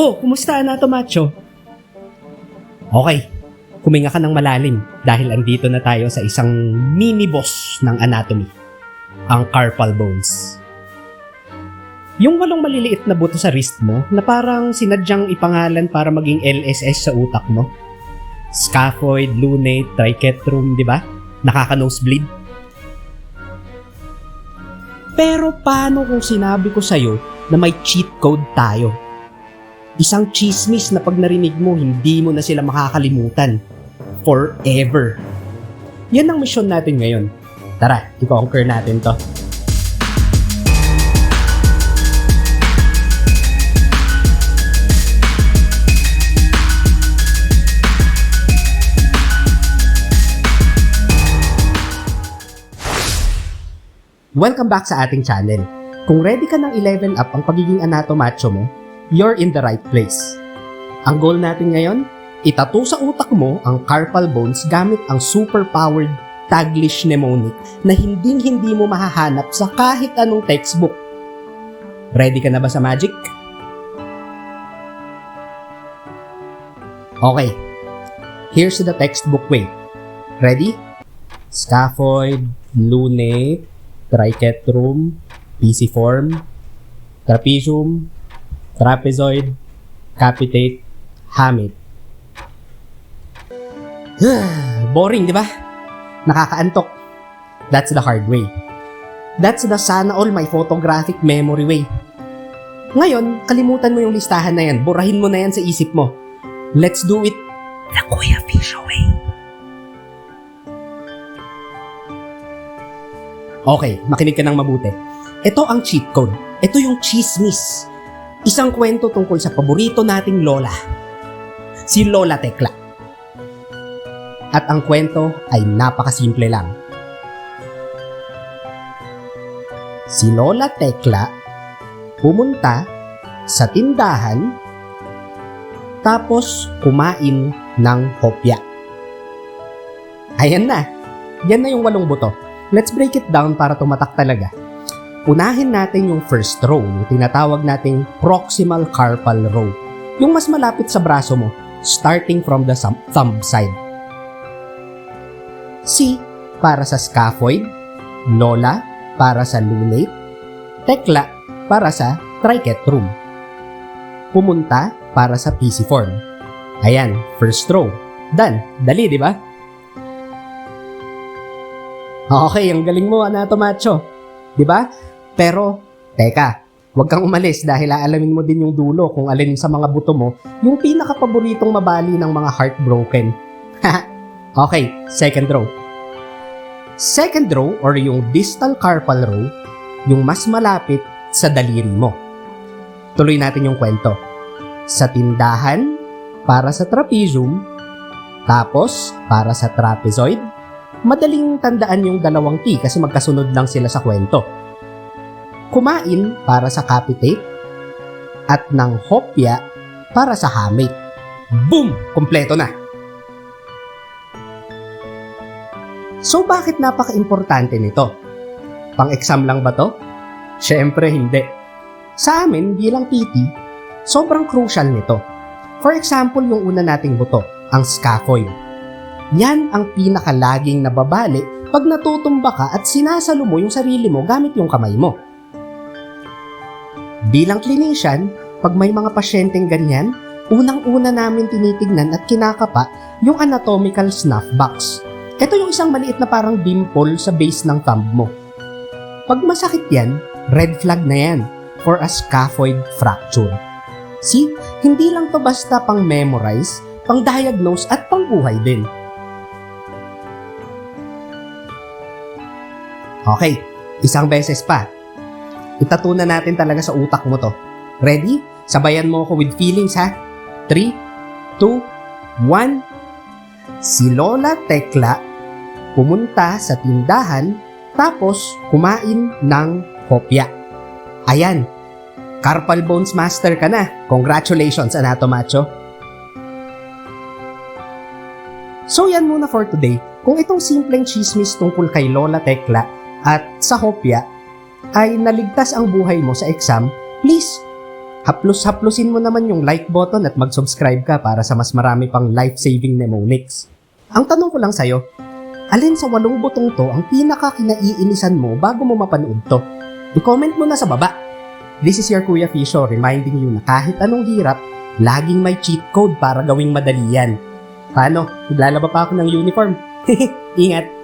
Oh, kumusta na Macho? Okay, huminga ka ng malalim dahil andito na tayo sa isang mini boss ng anatomy, ang carpal bones. Yung walong maliliit na buto sa wrist mo na parang sinadyang ipangalan para maging LSS sa utak mo. Scaphoid, lunate, triquetrum, di ba? Nakaka-nosebleed. Pero paano kung sinabi ko sa'yo na may cheat code tayo? Isang chismis na pag narinig mo, hindi mo na sila makakalimutan. Forever. Yan ang mission natin ngayon. Tara, i-conquer natin to. Welcome back sa ating channel. Kung ready ka ng i-level up ang pagiging anatomacho mo, you're in the right place. Ang goal natin ngayon, itatu sa utak mo ang carpal bones gamit ang super-powered Taglish mnemonic na hinding-hindi mo mahahanap sa kahit anong textbook. Ready ka na ba sa magic? Okay. Here's the textbook way. Ready? Scaphoid, lunate, triquetrum, pisiform, trapezium, trapezoid, capitate, hamate. Boring, di ba? Nakakaantok. That's the hard way. That's the sana all my photographic memory way. Ngayon, kalimutan mo yung listahan na yan. Burahin mo na yan sa isip mo. Let's do it the Kuya Fisho way. Okay, makinig ka ng mabuti. Ito ang cheat code. Ito yung chismis. Isang kwento tungkol sa paborito nating lola. Si Lola Tekla. At ang kwento ay napakasimple lang. Si Lola Tekla pumunta sa tindahan tapos kumain ng hopya. Ayan na. Yan na yung walong buto. Let's break it down para tumatak talaga. Unahin natin yung first row, yung tinatawag nating proximal carpal row. Yung mas malapit sa braso mo, starting from the thumb side. C para sa scaphoid, Lola para sa lunate, Tekla para sa triquetrum. Pumunta para sa pisiform. Ayan, first row. Done. Dali, di ba? Okay, ang galing mo, Anatomacho. Di ba? Pero, teka, huwag kang umalis dahil aalamin mo din yung dulo kung alin sa mga buto mo yung pinakapaboritong mabali ng mga heartbroken. okay, second row. Second row or yung distal carpal row, yung mas malapit sa daliri mo. Tuloy natin yung kwento. Sa tindahan, para sa trapezium, tapos para sa trapezoid, madaling tandaan yung dalawang T kasi magkasunod lang sila sa kwento. Kumain para sa capitate at ng hopya para sa hamate. Boom! Kompleto na! So bakit napaka-importante nito? Pang-exam lang ba to? Siyempre hindi. Sa amin bilang PT, sobrang crucial nito. For example, yung una nating buto, ang scaphoid. Yan ang pinakalaging nababali pag natutumba ka at sinasalo mo yung sarili mo gamit yung kamay mo. Bilang clinician, pag may mga pasyenteng ganyan, unang-una namin tinitignan at kinakapa yung anatomical snuff box. Ito yung isang maliit na parang dimple sa base ng thumb mo. Pag masakit yan, red flag na yan for a scaphoid fracture. See, hindi lang to basta pang memorize, pang diagnose at pang buhay din. Okay, isang beses pa. Itatunan natin talaga sa utak mo to. Ready? Sabayan mo ako with feelings ha. 3, 2, 1. Si Lola Tekla pumunta sa tindahan tapos kumain ng kopya. Ayan, Carpal Bones Master ka na. Congratulations, Anatomacho. So yan muna for today. Kung itong simpleng chismis tungkol kay Lola Tekla at sa Hopya ay naligtas ang buhay mo sa exam, please haplos-haplosin mo naman yung like button at mag-subscribe ka para sa mas marami pang life-saving mnemonics. Ang tanong ko lang sa'yo, alin sa walong butong to ang pinaka kinaiinisan mo bago mo mapanood to? I-comment mo na sa baba. This is your Kuya Fisho reminding you na kahit anong hirap, laging may cheat code para gawing madali yan. Paano? Maglalaba pa ako ng uniform. Ingat!